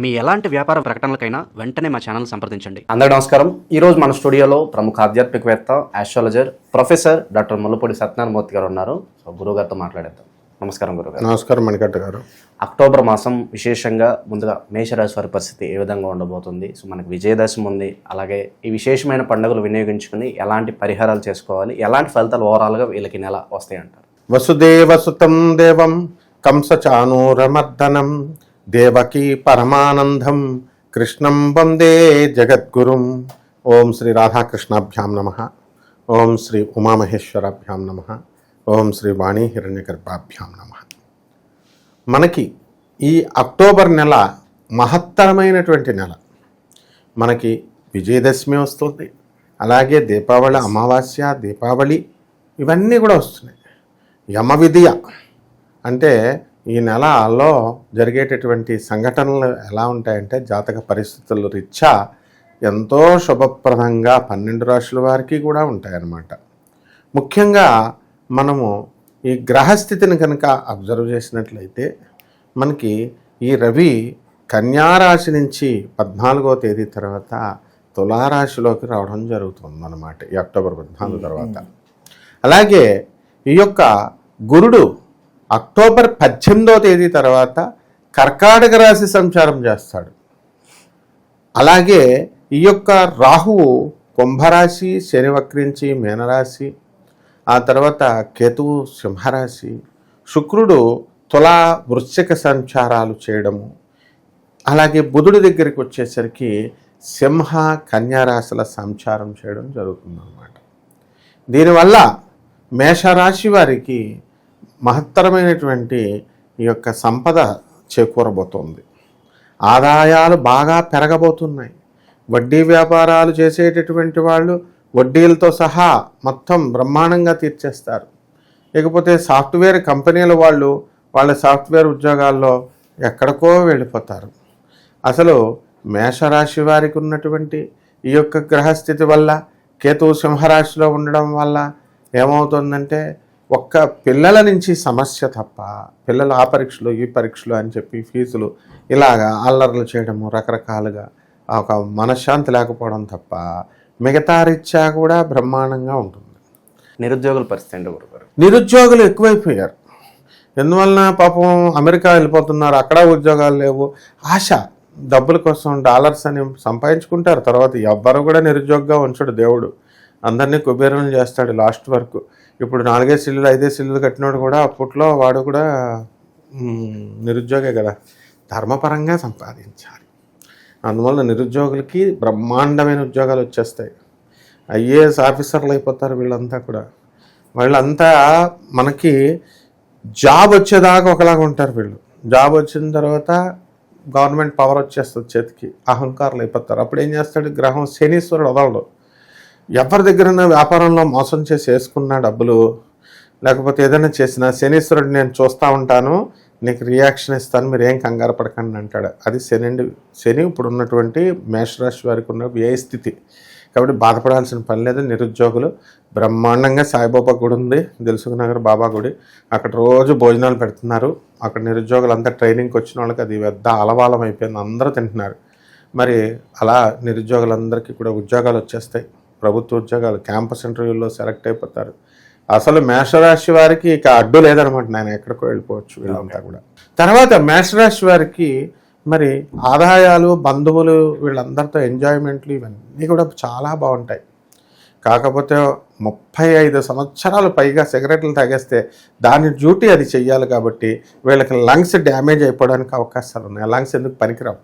మీ ఎలాంటి వ్యాపార ప్రకటనలకైనా వెంటనే మా ఛానల్ సంప్రదించండి. అందరికీ నమస్కారం. ఈరోజు మన స్టూడియోలో ప్రముఖ ఆధ్యాత్మికవేత్త astrologer professor doctor Mullapudi Satyanarayana Murthy గారు ఉన్నారు. సో గురువు గారితో మాట్లాడేద్దాం. నమస్కారం గురుగారు నమస్కారం మణికట్ట గారు. అక్టోబర్ మాసం విశేషంగా ముందుగా మేషరాశి వారి పరిస్థితి ఏ విధంగా ఉండబోతుంది? సో మనకి విజయదశమి ఉంది. అలాగే ఈ విశేషమైన పండుగలు వినియోగించుకుని ఎలాంటి పరిహారాలు చేసుకోవాలి? ఎలాంటి ఫలితాలు ఓవరాల్గా వీళ్ళకి నెల వస్తాయి అంటారు వసుదేవసుతం దేవం కంసచానూరమర్దనం దేవకీ పరమానందం. కృష్ణం వందే జగద్గురుం. ఓం శ్రీ రాధాకృష్ణాభ్యాం నమ. ఓం శ్రీ ఉమామహేశ్వరాభ్యాం నమ. ఓం శ్రీ వాణి హిరణ్యగర్భాభ్యాం నమ. మనకి ఈ అక్టోబర్ నెల మహత్తరమైనటువంటి నెల. మనకి విజయదశమి వస్తుంది. అలాగే దీపావళి అమావాస్య దీపావళి ఇవన్నీ కూడా వస్తున్నాయి. యమ విద్య అంటే ఈ నెలలో జరిగేటటువంటి సంఘటనలు ఎలా ఉంటాయంటే జాతక పరిస్థితుల రీత్యా ఎంతో శుభప్రదంగా పన్నెండు రాశుల వారికి కూడా ఉంటాయన్నమాట. ముఖ్యంగా మనము ఈ గ్రహస్థితిని కనుక అబ్జర్వ్ చేసినట్లయితే మనకి ఈ రవి కన్యారాశి నుంచి పద్నాలుగో తేదీ తర్వాత తులారాశిలోకి రావడం జరుగుతుంది అన్నమాట ఈ అక్టోబర్ పద్నాలుగు తర్వాత. అలాగే ఈ యొక్క గురుడు అక్టోబర్ పద్దెనిమిదో తేదీ తర్వాత కర్కాటక రాశి సంచారం చేస్తాడు. అలాగే ఈ యొక్క రాహువు కుంభరాశి శని వక్రించి మీనరాశి ఆ తర్వాత కేతువు సింహరాశి శుక్రుడు తులా వృశ్చిక సంచారాలు చేయడము అలాగే బుధుడి దగ్గరికి వచ్చేసరికి సింహ కన్యారాశుల సంచారం చేయడం జరుగుతుందన్నమాట. దీనివల్ల మేషరాశి వారికి మహత్తరమైనటువంటి ఈ యొక్క సంపద చేకూరబోతోంది. ఆదాయాలు బాగా పెరగబోతున్నాయి. వడ్డీ వ్యాపారాలు చేసేటటువంటి వాళ్ళు వడ్డీలతో సహా మొత్తం బ్రహ్మాండంగా తీర్చేస్తారు. లేకపోతే సాఫ్ట్వేర్ కంపెనీల వాళ్ళు వాళ్ళ సాఫ్ట్వేర్ ఉద్యోగాల్లో ఎక్కడికో వెళ్ళిపోతారు. అసలు మేషరాశి వారికి ఉన్నటువంటి ఈ యొక్క గ్రహస్థితి వల్ల కేతువు సింహరాశిలో ఉండడం వల్ల ఏమవుతుందంటే ఒక్క పిల్లల నుంచి సమస్య తప్ప పిల్లలు ఆ పరీక్షలు ఈ పరీక్షలు అని చెప్పి ఫీజులు ఇలాగా అల్లర్లు చేయడము రకరకాలుగా ఒక మనశ్శాంతి లేకపోవడం తప్ప మిగతా రీత్యా కూడా బ్రహ్మాండంగా ఉంటుంది. నిరుద్యోగుల పరిస్థితి గురుగారు నిరుద్యోగులు ఎక్కువైపోయారు. ఎందువలన పాపం అమెరికా వెళ్ళిపోతున్నారు అక్కడ ఉద్యోగాలు లేవు. ఆశ డబ్బుల కోసం డాలర్స్ అని సంపాదించుకుంటారు. తర్వాత ఎవ్వరు కూడా నిరుద్యోగంగా ఉంచడు దేవుడు. అందరినీ కుబేరం చేస్తాడు లాస్ట్ వరకు. ఇప్పుడు నాలుగే సిల్లులు ఐదే సిల్లులు కట్టినోడు కూడా అప్పట్లో వాడు కూడా నిరుద్యోగే కదా. ధర్మపరంగా సంపాదించాలి. అందువల్ల నిరుద్యోగులకి బ్రహ్మాండమైన ఉద్యోగాలు వచ్చేస్తాయి. ఐఏఎస్ ఆఫీసర్లు అయిపోతారు వీళ్ళంతా కూడా. వాళ్ళంతా మనకి జాబ్ వచ్చేదాకా ఒకలాగా ఉంటారు వీళ్ళు. జాబ్ వచ్చిన తర్వాత గవర్నమెంట్ పవర్ వచ్చేస్తుంది చేతికి. అహంకారులు అయిపోతారు. అప్పుడు ఏం చేస్తాడు? గ్రహం శనీశ్వరుడు వదలడు. ఎవరి దగ్గరైనా వ్యాపారంలో మోసం చేసి వేసుకున్న డబ్బులు లేకపోతే ఏదైనా చేసినా శనీశ్వరుడు నేను చూస్తూ ఉంటాను నీకు రియాక్షన్ ఇస్తాను మీరు ఏం కంగారు పడకండి అంటాడు. అది శని అండి శని ఇప్పుడు ఉన్నటువంటి మేషరాశి వారికి ఉన్న వ్యయ స్థితి. కాబట్టి బాధపడాల్సిన పని లేదు. నిరుద్యోగులు బ్రహ్మాండంగా సాయిబాబా గుడి ఉంది దిల్సుఖ్ నగర్ బాబా గుడి. అక్కడ రోజు భోజనాలు పెడుతున్నారు. అక్కడ నిరుద్యోగులు అంతా ట్రైనింగ్కి వచ్చిన వాళ్ళకి అది పెద్ద అలవాలం అయిపోయింది అందరూ తింటున్నారు. మరి అలా నిరుద్యోగులందరికీ కూడా ఉద్యోగాలు వచ్చేస్తాయి. ప్రభుత్వ ఉద్యోగాలు క్యాంపస్ ఇంటర్వ్యూల్లో సెలెక్ట్ అయిపోతారు. అసలు మేషరాశి వారికి ఇక అడ్డు లేదనమాట నేను ఎక్కడికో వెళ్ళిపోవచ్చు వీళ్ళంతా కూడా. తర్వాత మేషరాశి వారికి మరి ఆదాయాలు బంధువులు వీళ్ళందరితో ఎంజాయ్మెంట్లు ఇవన్నీ కూడా చాలా బాగుంటాయి. కాకపోతే ముప్పై ఐదు సంవత్సరాలు పైగా సిగరెట్లు తాగేస్తే దాని డ్యూటీ అది చెయ్యాలి కాబట్టి వీళ్ళకి లంగ్స్ డ్యామేజ్ అయిపోవడానికి అవకాశాలు ఉన్నాయి. లంగ్స్ ఎందుకు పనికిరావు?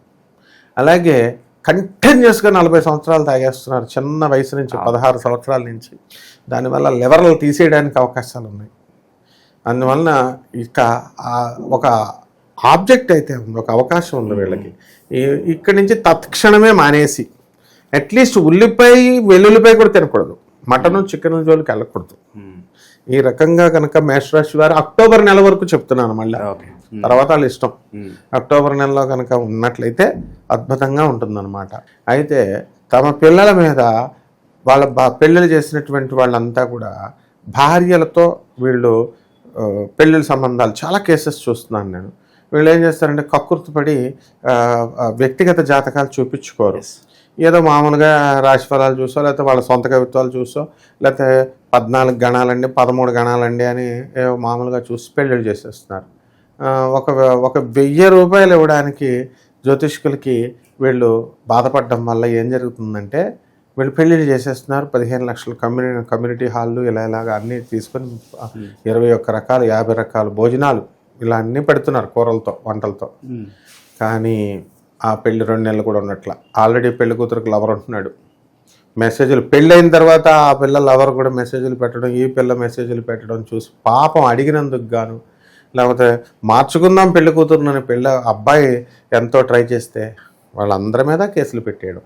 అలాగే కంటిన్యూస్గా నలభై సంవత్సరాలు తాగేస్తున్నారు. చిన్న వయసు నుంచి పదహారు సంవత్సరాల నుంచి. దానివల్ల లివర్లు తీసేయడానికి అవకాశాలు ఉన్నాయి. అందువలన ఇక ఒక ఆబ్జెక్ట్ అయితే ఉంది. ఒక అవకాశం ఉంది వీళ్ళకి. ఇక్కడి నుంచి తత్క్షణమే మానేసి అట్లీస్ట్ ఉల్లిపాయ వెల్లుల్లిపాయ కూడా తినకూడదు. మటన్ చికెన్ జోలికి వెళ్ళకూడదు. ఈ రకంగా కనుక మేషరాశి వారు అక్టోబర్ నెల వరకు చెప్తున్నాను మళ్ళీ. తర్వాత వాళ్ళ ఇష్టం. అక్టోబర్ నెలలో కనుక ఉన్నట్లయితే అద్భుతంగా ఉంటుందన్నమాట. అయితే తమ పిల్లల మీద వాళ్ళ బా పెళ్ళిళ్ళు చేసినటువంటి వాళ్ళంతా కూడా భార్యలతో వీళ్ళు పెళ్ళిళ్ళ సంబంధాలు చాలా కేసెస్ చూస్తున్నాను నేను. వీళ్ళు ఏం చేస్తారంటే కక్కుర్తిపడి వ్యక్తిగత జాతకాలు చూపించుకోరు. ఏదో మామూలుగా రాశి ఫలాలు చూసో లేకపోతే వాళ్ళ సొంత కవిత్వాలు చూసో లేకపోతే పద్నాలుగు గణాలండి పదమూడు గణాలండి అని మామూలుగా చూసి పెళ్ళిళ్ళు చేసేస్తున్నారు. ఒక ఒక వెయ్యి రూపాయలు ఇవ్వడానికి జ్యోతిష్కులకి వీళ్ళు బాధపడడం వల్ల ఏం జరుగుతుందంటే వీళ్ళు పెళ్ళిళ్ళు చేసేస్తున్నారు పదిహేను లక్షల కమ్యూనిటీ కమ్యూనిటీ హాళ్ళు ఇలా ఇలాగా అన్నీ తీసుకొని ఆ, ఇరవై ఒక్క రకాలు యాభై రకాల భోజనాలు ఇలా అన్నీ పెడుతున్నారు కూరలతో వంటలతో. కానీ ఆ పెళ్ళి రెండు నెలలు కూడా ఉన్నట్ల. ఆల్రెడీ పెళ్ళి కూతురికి లవర్ ఉంటున్నాడు. మెసేజ్లు పెళ్ళైన తర్వాత ఆ పిల్ల లవర్ కూడా మెసేజ్లు పెట్టడం ఈ పిల్ల మెసేజ్లు పెట్టడం చూసి పాపం అడిగినందుకు గాను లేకపోతే మార్చుకుందాం పెళ్ళి కూతురునని పెళ్ళ అబ్బాయి ఎంతో ట్రై చేస్తే వాళ్ళందరి మీద కేసులు పెట్టేయడం.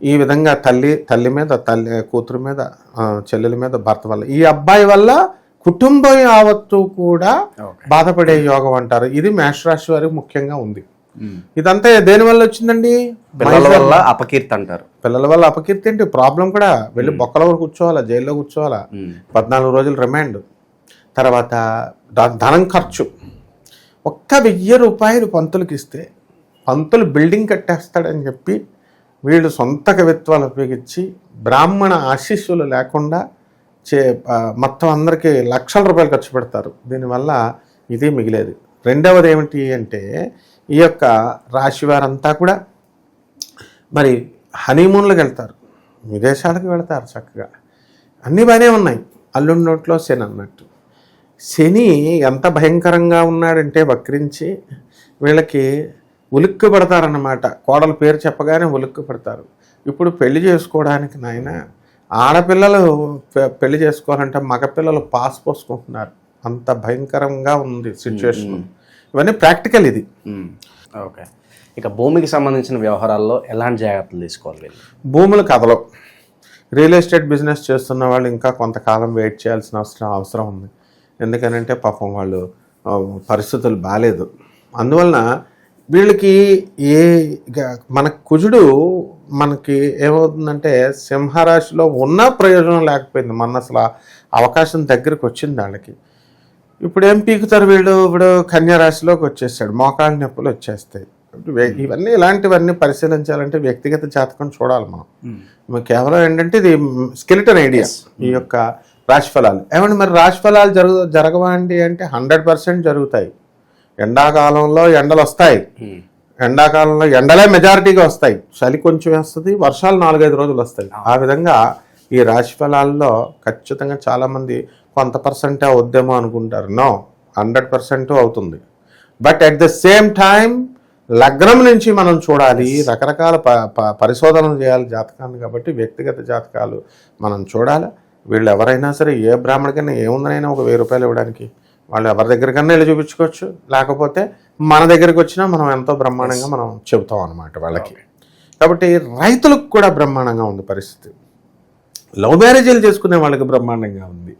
ఈ విధంగా తల్లి తల్లి మీద తల్లి కూతురు మీద చెల్లెల మీద భర్త వల్ల ఈ అబ్బాయి వల్ల కుటుంబం యావత్తు కూడా బాధపడే యోగం అంటారు. ఇది మేషరాశి వారికి ముఖ్యంగా ఉంది. ఇదంతా దేని వల్ల వచ్చిందండి? పిల్లల వల్ల అపకీర్తి అంటారు. పిల్లల వల్ల అపకీర్తి ఏంటి? ప్రాబ్లం కూడా వెళ్ళి బొక్కలో కూర్చోవాలా? జైల్లో కూర్చోవాలా? పద్నాలుగు రోజులు రిమాండ్. తర్వాత ధనం ఖర్చు. ఒక్క వెయ్యి రూపాయలు పంతులకి ఇస్తే పంతులు బిల్డింగ్ కట్టేస్తాడని చెప్పి వీళ్ళు సొంత కవిత్వాలు ఉపయోగించి బ్రాహ్మణ ఆశీస్సులు లేకుండా చే మొత్తం అందరికీ లక్షల రూపాయలు ఖర్చు పెడతారు. దీనివల్ల ఇది మిగిలేదు. రెండవది ఏమిటి అంటే ఈ యొక్క రాశి వారంతా కూడా మరి హనీమూన్లకు వెళ్తారు. విదేశాలకు వెళ్తారు చక్కగా. అన్నీ బాగానే ఉన్నాయి. అల్లుడి నోట్లో అన్నట్టు. శని ఎంత భయంకరంగా ఉన్నాడంటే వక్రించి వీళ్ళకి ఉలిక్కి పడతారన్నమాట కోడల పేరు చెప్పగానే ఉలిక్కి పడతారు ఇప్పుడు పెళ్ళి చేసుకోవడానికి నాయన ఆడపిల్లలు పెళ్ళి చేసుకోవాలంటే మగపిల్లలు పాస్ పోసుకుంటున్నారు. అంత భయంకరంగా ఉంది సిచ్యువేషన్ ఇవన్నీ ప్రాక్టికల్ ఇది. ఓకే. ఇక భూమికి సంబంధించిన వ్యవహారాల్లో ఎలాంటి జాగ్రత్తలు తీసుకోవాలి భూములు కథలు రియల్ ఎస్టేట్ బిజినెస్ చేస్తున్న వాళ్ళు ఇంకా కొంతకాలం వెయిట్ చేయాల్సిన అవసరం అవసరం ఉంది. ఎందుకనంటే పాపం వాళ్ళు పరిస్థితులు బాగాలేదు అందువలన వీళ్ళకి ఏ మన కుజుడు మనకి ఏమవుతుందంటే సింహరాశిలో ఉన్న ప్రయోజనం లేకపోయింది. మన అసలు అవకాశం దగ్గరికి వచ్చింది వాళ్ళకి. ఇప్పుడు ఏం పీకుతారు వీళ్ళు? ఇప్పుడు కన్యా రాశిలోకి వచ్చేసాడు మోకాళ్ళ నొప్పులు వచ్చేస్తాయి. ఇవన్నీ ఇలాంటివన్నీ పరిశీలించాలంటే వ్యక్తిగత జాతకం చూడాలి మనం. కేవలం ఏంటంటే ఇది స్కెలిటన్ ఐడియా ఈ యొక్క రాశి ఫలాలు ఏమంటే మరి రాశి ఫలాలు జరుగు జరగవండి అంటే హండ్రెడ్ పర్సెంట్ జరుగుతాయి. ఎండాకాలంలో ఎండలు వస్తాయి. ఎండాకాలంలో ఎండలే మెజారిటీగా వస్తాయి. చలి కొంచెం వస్తుంది వర్షాలు నాలుగైదు రోజులు వస్తాయి. ఆ విధంగా ఈ రాశి ఫలాల్లో ఖచ్చితంగా చాలామంది కొంత పర్సెంటే వద్దేమో అనుకుంటారు. నో హండ్రెడ్ పర్సెంట్ అవుతుంది. But at the same time లగ్నం నుంచి మనం చూడాలి రకరకాల ప- పరిశోధనలు చేయాలి జాతకాన్ని కాబట్టి వ్యక్తిగత జాతకాలు మనం చూడాలి. వీళ్ళు ఎవరైనా సరే ఏ బ్రాహ్మణికైనా ఏముందనైనా ఒక వెయ్యి రూపాయలు ఇవ్వడానికి. వాళ్ళు ఎవరి దగ్గరికన్నా వెళ్ళి చూపించుకోవచ్చు. లేకపోతే మన దగ్గరికి వచ్చినా మనం ఎంతో బ్రహ్మాండంగా మనం చెబుతాం అనమాట వాళ్ళకి. కాబట్టి రైతులకు కూడా బ్రహ్మాండంగా ఉంది పరిస్థితి. లవ్ మ్యారేజీలు చేసుకునే వాళ్ళకి బ్రహ్మాండంగా ఉంది.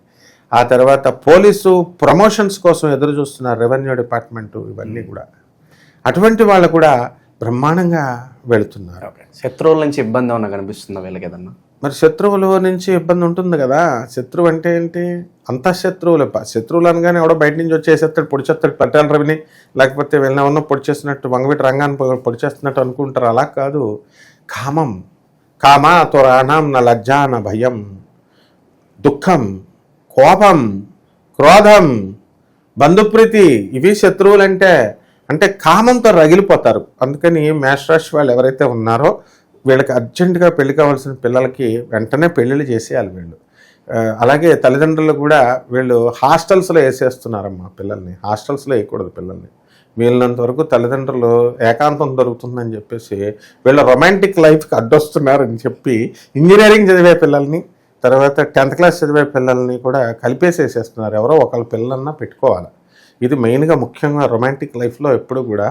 ఆ తర్వాత పోలీసు ప్రమోషన్స్ కోసం ఎదురు చూస్తున్నారు రెవెన్యూ డిపార్ట్మెంటు ఇవన్నీ కూడా. అటువంటి వాళ్ళు కూడా బ్రహ్మాండంగా వెళుతున్నారు. శత్రువుల నుంచి ఇబ్బంది ఏమన్నా కనిపిస్తుందా వీళ్ళకి ఏదన్నా? మరి శత్రువుల నుంచి ఇబ్బంది ఉంటుంది కదా. శత్రువు అంటే ఏంటి? అంతా శత్రువులు శత్రువులు అనగానే ఎవడో బయట నుంచి వచ్చేసేస్తాడు పొడిచేస్తాడు. పట్టాల రవిని లేకపోతే వెళ్ళిన ఉన్న పొడి వంగవీటి రంగాన్ని పొడిచేస్తున్నట్టు అనుకుంటారు. అలా కాదు. కామం. కామా తురాణం నా లజ్జ నా భయం. దుఃఖం. కోపం. క్రోధం. బంధుప్రీతి. ఇవి శత్రువులంటే అంటే కామంతో రగిలిపోతారు. అందుకని మేషరాశి వాళ్ళు ఎవరైతే ఉన్నారో వీళ్ళకి అర్జెంటుగా పెళ్ళి కావాల్సిన పిల్లలకి వెంటనే పెళ్ళిళ్ళు చేసేయాలి వీళ్ళు. అలాగే తల్లిదండ్రులు కూడా వీళ్ళు హాస్టల్స్లో వేసేస్తున్నారమ్మా పిల్లల్ని. హాస్టల్స్లో వేయకూడదు పిల్లల్ని. వీళ్ళంత వరకు తల్లిదండ్రులు ఏకాంతం దొరుకుతుందని చెప్పేసి వీళ్ళ రొమాంటిక్ లైఫ్కి అడ్డొస్తున్నారని చెప్పి ఇంజనీరింగ్ చదివే పిల్లల్ని తర్వాత టెన్త్ క్లాస్ చదివే పిల్లల్ని కూడా కలిపేసేసేస్తున్నారు. ఎవరో ఒకళ్ళ పిల్లలన్నా పెట్టుకోవాలి. ఇది మెయిన్గా ముఖ్యంగా రొమాంటిక్ లైఫ్లో ఎప్పుడు కూడా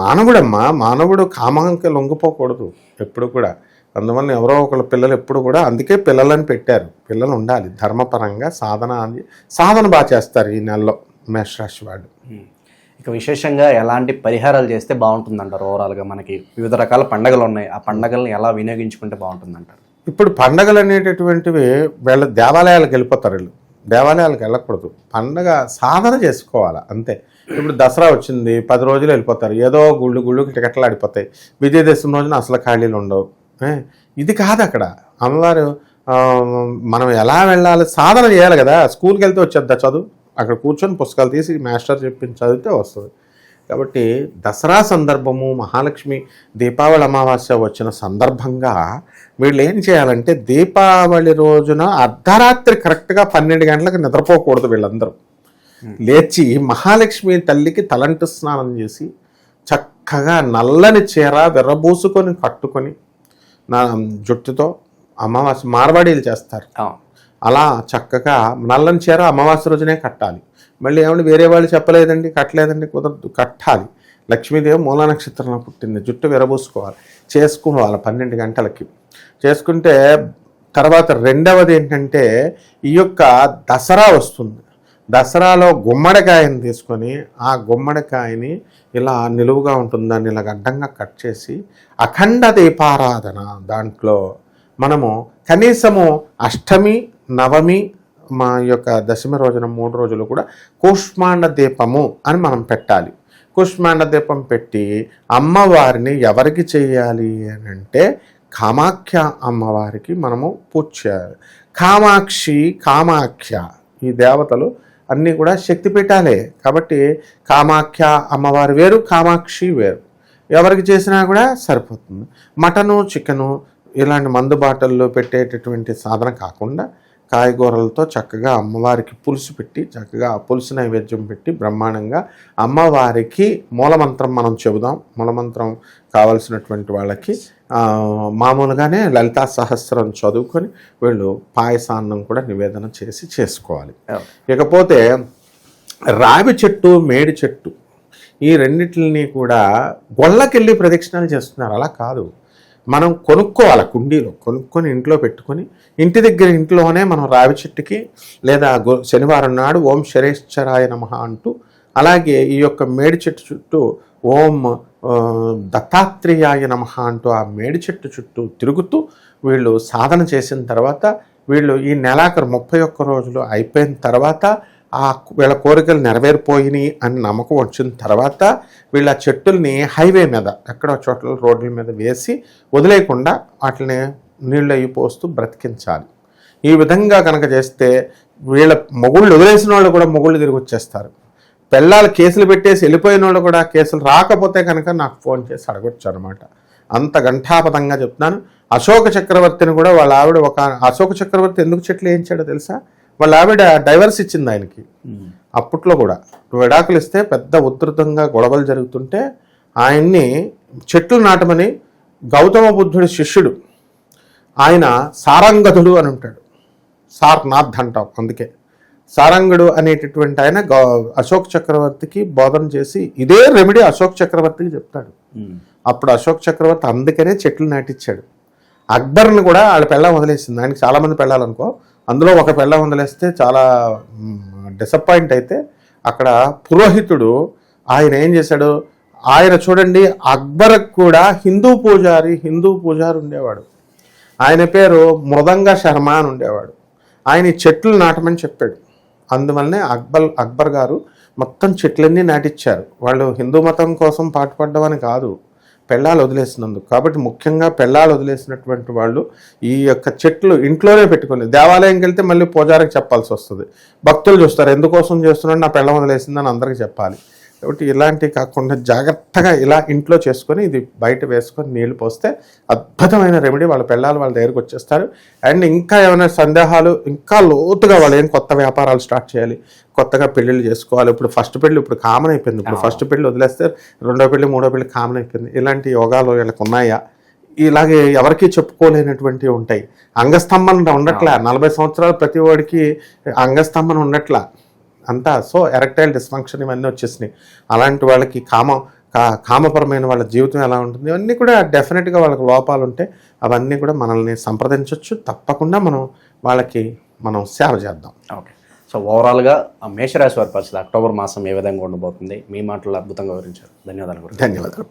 మానవుడమ్మా మానవుడు కామానికి లొంగిపోకూడదు ఎప్పుడు కూడా. అందువల్ల ఎవరో ఒకళ్ళ పిల్లలు ఎప్పుడు కూడా అందుకే పిల్లలని పెట్టారు. పిల్లలు ఉండాలి. ధర్మపరంగా సాధన అది సాధన బాగా చేస్తారు ఈ నెలలో మేషరాశి వాళ్ళు. ఇక విశేషంగా ఎలాంటి పరిహారాలు చేస్తే బాగుంటుందంటారు ఓవరాల్గా మనకి? వివిధ రకాల పండగలు ఉన్నాయి. ఆ పండగల్ని ఎలా వినియోగించుకుంటే బాగుంటుందంటారు? ఇప్పుడు పండగలు అనేటటువంటివి వీళ్ళ దేవాలయాలకు వెళ్ళిపోతారు వీళ్ళు. దేవాలయాలకు వెళ్ళకూడదు. పండగ సాధన చేసుకోవాలి అంతే. ఇప్పుడు దసరా వచ్చింది పది రోజులు వెళ్ళిపోతారు. ఏదో గుళ్ళు గుళ్ళు టికెట్లు ఆడిపోతాయి. విజయదశమి రోజున అసలు ఖాళీలు ఉండవు. ఇది కాదు అక్కడ. అమ్మవారు మనం ఎలా వెళ్ళాలి? సాధన చేయాలి కదా. స్కూల్కి వెళ్తే వచ్చేద్దా చదువు? అక్కడ కూర్చొని పుస్తకాలు తీసి మాస్టర్ చెప్పి చదివితే వస్తుంది. కాబట్టి దసరా సందర్భము మహాలక్ష్మి దీపావళి అమావాస్య వచ్చిన సందర్భంగా వీళ్ళు ఏం చేయాలంటే దీపావళి రోజున అర్ధరాత్రి కరెక్ట్గా పన్నెండు గంటలకు నిద్రపోకూడదు వీళ్ళందరూ. లేచి మహాలక్ష్మి తల్లికి తలంటు స్నానం చేసి చక్కగా నల్లని చీర విర్రబూసుకొని కట్టుకొని నా జుట్టుతో అమావాస్య మార్వాడీలు చేస్తారు. అలా చక్కగా నల్లని చీర అమావాస్య రోజునే కట్టాలి. మళ్ళీ ఏమంటే వేరే వాళ్ళు చెప్పలేదండి కట్టలేదండి కుదరదు కట్టాలి. లక్ష్మీదేవి మూల నక్షత్రంలో పుట్టింది జుట్టు విరబూసుకోవాలి చేసుకోవాలి పన్నెండు గంటలకి. చేసుకుంటే తర్వాత రెండవది ఏంటంటే ఈ యొక్క దసరా వస్తుంది. దసరాలో గుమ్మడికాయని తీసుకొని ఆ గుమ్మడికాయని ఇలా నిలువుగా ఉంటుంది. దాన్ని ఇలా అడ్డంగా కట్ చేసి అఖండ దీపారాధన దాంట్లో మనము కనీసము అష్టమి నవమి మా యొక్క దశమి రోజున మూడు రోజులు కూడా కూష్మాండ దీపము అని మనం పెట్టాలి. కూష్మాండ దీపం పెట్టి అమ్మవారిని ఎవరికి చేయాలి అని అంటే కామాఖ్య అమ్మవారికి మనము పూజ చేయాలి. కామాక్షి కామాఖ్య ఈ దేవతలు అన్నీ కూడా శక్తిపీఠాలే కాబట్టి కామాఖ్య అమ్మవారు వేరు కామాక్షి వేరు. ఎవరికి చేసినా కూడా సరిపోతుంది. మటను చికెను ఇలాంటి మందు బాటల్లో పెట్టేటటువంటి సాధన కాకుండా కాయగూరలతో చక్కగా అమ్మవారికి పులుసు పెట్టి చక్కగా ఆ పులుసు నైవేద్యం పెట్టి బ్రహ్మాండంగా అమ్మవారికి మూలమంత్రం మనం చెబుదాం. మూలమంత్రం కావలసినటువంటి వాళ్ళకి మామూలుగానే లలితా సహస్రం చదువుకొని వీళ్ళు పాయసాన్నం కూడా నివేదన చేసి చేసుకోవాలి. ఇకపోతే రావి చెట్టు మేడి చెట్టు ఈ రెండిటిని కూడా గొల్లకెళ్ళి ప్రదక్షిణాలు చేస్తున్నారు. అలా కాదు. మనం కొనుక్కోవాలి కుండీలో కొనుక్కొని ఇంట్లో పెట్టుకొని ఇంటి దగ్గర ఇంట్లోనే మనం రావి చెట్టుకి లేదా శనివారం నాడు ఓం శరేశ్వరాయ నమ అంటూ అలాగే ఈ యొక్క మేడి చెట్టు చుట్టూ ఓం దత్తాత్రేయాయ నమ అంటూ ఆ మేడి చెట్టు చుట్టూ తిరుగుతూ వీళ్ళు సాధన చేసిన తర్వాత వీళ్ళు ఈ నెలాఖరు ముప్పై ఒక్క రోజులు అయిపోయిన తర్వాత ఆ వీళ్ళ కోరికలు నెరవేరిపోయినాయి అని నమ్మకం వచ్చిన తర్వాత వీళ్ళ చెట్టుల్ని హైవే మీద ఎక్కడో చోట్ల రోడ్ల మీద వేసి వదిలేయకుండా వాటిని నీళ్ళు అయ్యి పోస్తూ బ్రతికించాలి. ఈ విధంగా కనుక చేస్తే వీళ్ళ మొగుళ్ళు వదిలేసిన వాళ్ళు కూడా మొగుళ్ళు తిరిగి వచ్చేస్తారు. పిల్లలు కేసులు పెట్టేసి వెళ్ళిపోయిన వాళ్ళు కూడా కేసులు రాకపోతే కనుక నాకు ఫోన్ చేసి అడగొచ్చు అనమాట అంత ఘంటాపథంగా చెప్తున్నాను. అశోక చక్రవర్తిని కూడా వాళ్ళ ఆవిడ ఒక అశోక చక్రవర్తి ఎందుకు చెట్లు వేయించాడో తెలుసా? వాళ్ళ ఆవిడ డైవర్స్ ఇచ్చింది ఆయనకి. అప్పట్లో కూడా. విడాకులు ఇస్తే పెద్ద ఉధృతంగా గొడవలు జరుగుతుంటే ఆయన్ని చెట్లు నాటమని గౌతమ బుద్ధుడి శిష్యుడు ఆయన సారంగధుడు అని ఉంటాడు. సార్నాథ్ అంటాం అందుకే. సారంగుడు అనేటటువంటి ఆయన గౌ- అశోక్ చక్రవర్తికి బోధన చేసి ఇదే రెమెడీ అశోక్ చక్రవర్తికి చెప్తాడు. అప్పుడు అశోక్ చక్రవర్తి అందుకనే చెట్లు నాటిచ్చాడు. అక్బర్ని కూడా వాళ్ళ పెళ్ళం వదిలేసింది. ఆయనకి చాలామంది పెళ్ళాలనుకో అందులో ఒక పెళ్ళ వందలేస్తే చాలా డిసప్పాయింట్ అయితే అక్కడ పురోహితుడు ఆయన ఏం చేశాడు? ఆయన చూడండి అక్బర్ కూడా హిందూ పూజారి హిందూ పూజారి ఉండేవాడు. ఆయన పేరు మృదంగ శర్మ అని ఉండేవాడు. ఆయన ఈ చెట్లు నాటమని చెప్పాడు. అందువల్లనే అక్బర్ అక్బర్ గారు మొత్తం చెట్లన్నీ నాటిచ్చారు. వాళ్ళు హిందూ మతం కోసం పాటుపడ్డమని కాదు. పెళ్ళాలు వదిలేసినందుకు కాబట్టి ముఖ్యంగా పెళ్ళాలు వదిలేసినటువంటి వాళ్ళు ఈ యొక్క చెట్లు ఇంట్లోనే పెట్టుకొని దేవాలయంకి వెళ్తే మళ్ళీ పూజారికి చెప్పాల్సి వస్తుంది. భక్తులు చూస్తారు ఎందుకోసం చేస్తున్నాడు? నా పెళ్ళం వదిలేసిందని అందరికీ చెప్పాలి. కాబట్టి ఇలాంటివి కాకుండా జాగ్రత్తగా ఇలా ఇంట్లో చేసుకొని ఇది బయట వేసుకొని నీళ్ళు పోస్తే అద్భుతమైన రెమెడీ. వాళ్ళ పిల్లలు వాళ్ళ దగ్గరికి వచ్చేస్తారు. అండ్ ఇంకా ఏమైనా సందేహాలు ఇంకా లోతుగా వాళ్ళు ఏం కొత్త వ్యాపారాలు స్టార్ట్ చేయాలి? కొత్తగా పెళ్ళిళ్ళు చేసుకోవాలి. ఇప్పుడు ఫస్ట్ పెళ్ళి ఇప్పుడు కామన్ అయిపోయింది. ఇప్పుడు ఫస్ట్ పెళ్ళి వదిలేస్తే రెండో పెళ్ళి మూడో పెళ్ళి కామన్ అయిపోయింది. ఇలాంటి యోగాలు వీళ్ళకి ఉన్నాయా? ఇలాగే ఎవరికి చెప్పుకోలేనటువంటివి ఉంటాయి. అంగస్తంభన ఉండట్లా. నలభై సంవత్సరాలు ప్రతి వాడికి అంగస్తంభన ఉండట్లా. అంతా. సో ఎరెక్టైల్ డిస్ఫంక్షన్ ఇవన్నీ వచ్చేసినాయి. అలాంటి వాళ్ళకి కామ కా- కామపరమైన వాళ్ళ జీవితం ఎలా ఉంటుంది? ఇవన్నీ కూడా డెఫినెట్గా వాళ్ళకి లోపాలు ఉంటాయి అవన్నీ కూడా మనల్ని సంప్రదించవచ్చు తప్పకుండా మనం వాళ్ళకి మనం సేవ చేద్దాం. ఓకే. సో ఓవరాల్గా ఆ మేషరాశి వారి పరిస్థితి అక్టోబర్ మాసం ఏ విధంగా ఉండబోతుంది? మీ మాటలు అద్భుతంగా వివరించారు. ధన్యవాదాలు ధన్యవాదాలు.